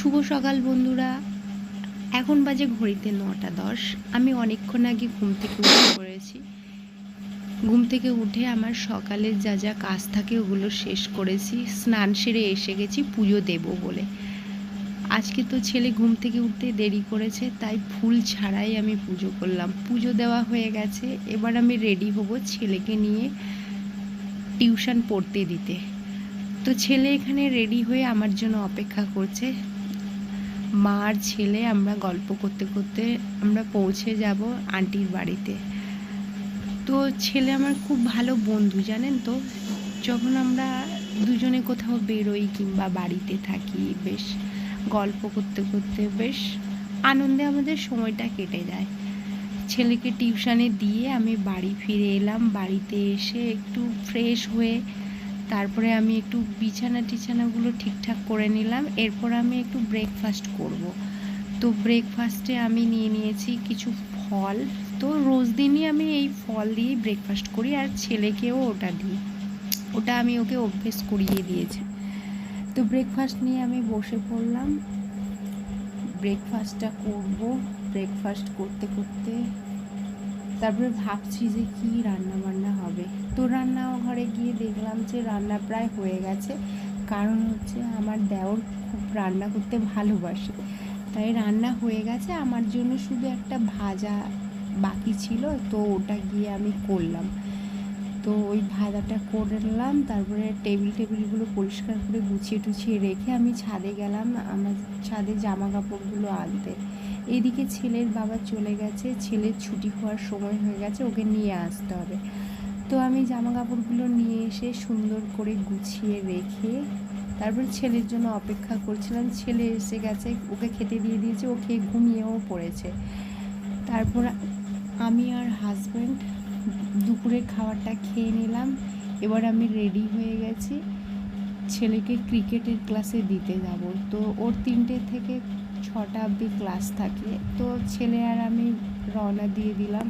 শুভ সকাল, বন্ধুরা। এখন বাজে ঘড়িতে নটা দশ। আমি অনেকক্ষণ আগে ঘুম থেকে উঠে পড়েছি। ঘুম থেকে উঠে আমার সকালের যা যা কাজ থাকে ওগুলো শেষ করেছি। স্নান সেরে এসে গেছি, পুজো দেব বলে। আজকে তো ছেলে ঘুম থেকে উঠতে দেরি করেছে, তাই ফুল ছাড়াই আমি পুজো করলাম। পুজো দেওয়া হয়ে গেছে, এবার আমি রেডি হব ছেলেকে নিয়ে টিউশন পড়তে দিতে। তো ছেলে এখানে রেডি হয়ে আমার জন্য অপেক্ষা করছে। মা আর ছেলে আমরা গল্প করতে করতে আমরা পৌঁছে যাব আন্টির বাড়িতে। তো ছেলে আমার খুব ভালো বন্ধু, জানেন তো? যখন আমরা দুজনে কোথাও বেরোই কিংবা বাড়িতে থাকি, বেশ গল্প করতে করতে বেশ আনন্দে আমাদের সময়টা কেটে যায়। ছেলেকে টিউশনে দিয়ে আমি বাড়ি ফিরে এলাম। বাড়িতে এসে একটু ফ্রেশ হয়ে তারপরে আমি একটু বিছানা টিছানাগুলো ঠিকঠাক করে নিলাম। এরপর আমি একটু ব্রেকফাস্ট করব। তো ব্রেকফাস্টে আমি নিয়ে নিয়েছি কিছু ফল। তো রোজ দিনই আমি এই ফল দিয়েই ব্রেকফাস্ট করি আর ছেলেকেও ওটা দিই। ওটা আমি ওকে অভ্যেস করিয়ে দিয়েছি। তো ব্রেকফাস্ট নিয়ে আমি বসে পড়লাম। ব্রেকফাস্টটা করব। ব্রেকফাস্ট করতে করতে তারপরে ভাবছি যে কি রান্না বান্না হবে। তো রান্না ঘরে গিয়ে দেখলাম যে রান্না প্রায় হয়ে গেছে। কারণ হচ্ছে আমার দেওর খুব রান্না করতে ভালোবাসে। তাই রান্না হয়ে গেছে। আমার জন্য শুধু একটা ভাজা বাকি ছিল। তো ওটা গিয়ে আমি করলাম। তো ওই ভাজাটা করে নিলাম, তারপরে টেবিল টেবিলগুলো পরিষ্কার করে গুছিয়ে টুছিয়ে রেখে আমি ছাদে গেলাম, আমার ছাদে জামা কাপড়গুলো আনতে। এদিকে ছেলের বাবা চলে গেছে, ছেলের ছুটি হওয়ার সময় হয়ে গেছে, ওকে নিয়ে আসতে হবে। তো আমি জামা কাপড়গুলো নিয়ে এসে সুন্দর করে গুছিয়ে রেখে তারপর ছেলের জন্য অপেক্ষা করছিলাম। ছেলে এসে গেছে, ওকে খেতে দিয়ে দিয়েছে, ও খেয়ে ঘুমিয়েও পড়েছে। তারপর আমি আর হাজব্যান্ড দুপুরের খাবারটা খেয়ে নিলাম। এবার আমি রেডি হয়ে গেছি। ছেলেকে ক্রিকেটের ক্লাসে দিতে যাব। তো ওর তিনটে থেকে ছটা অবধি ক্লাস থাকে। তো ছেলে আর আমি রওনা দিয়ে দিলাম।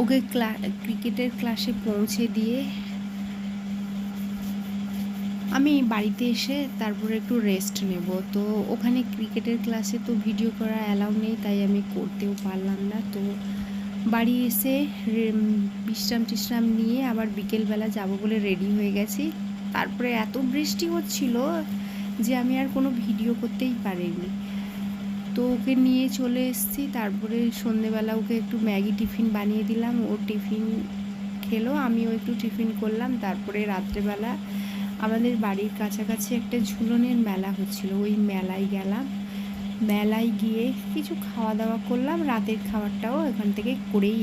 ওকে ক্লা, ক্রিকেটের ক্লাসে পৌঁছে দিয়ে আমি বাড়িতে এসে তারপরে একটু রেস্ট নেব। তো ওখানে ক্রিকেটের ক্লাসে তো ভিডিও করা অ্যালাউ নেই, তাই আমি করতেও পারলাম না। তো বাড়ি এসে বিশ্রাম টিশ্রাম নিয়ে আবার বিকেলবেলা যাব বলে রেডি হয়ে গেছি। তারপরে এত বৃষ্টি হচ্ছিল যে আমি আর কোনো ভিডিও করতেই পারিনি। তো ওকে নিয়ে চলে এসেছি, তারপরে সন্ধেবেলা ওকে একটু ম্যাগি টিফিন বানিয়ে দিলাম। ও টিফিন খেলো, আমিও একটু টিফিন করলাম। তারপরে রাত্রেবেলা আমাদের বাড়ির কাছাকাছি একটা ঝুলনের মেলা হচ্ছিল, ওই মেলায় গেলাম। মেলায় গিয়ে কিছু খাওয়া দাওয়া করলাম। রাতের খাবারটাও এখান থেকে করেই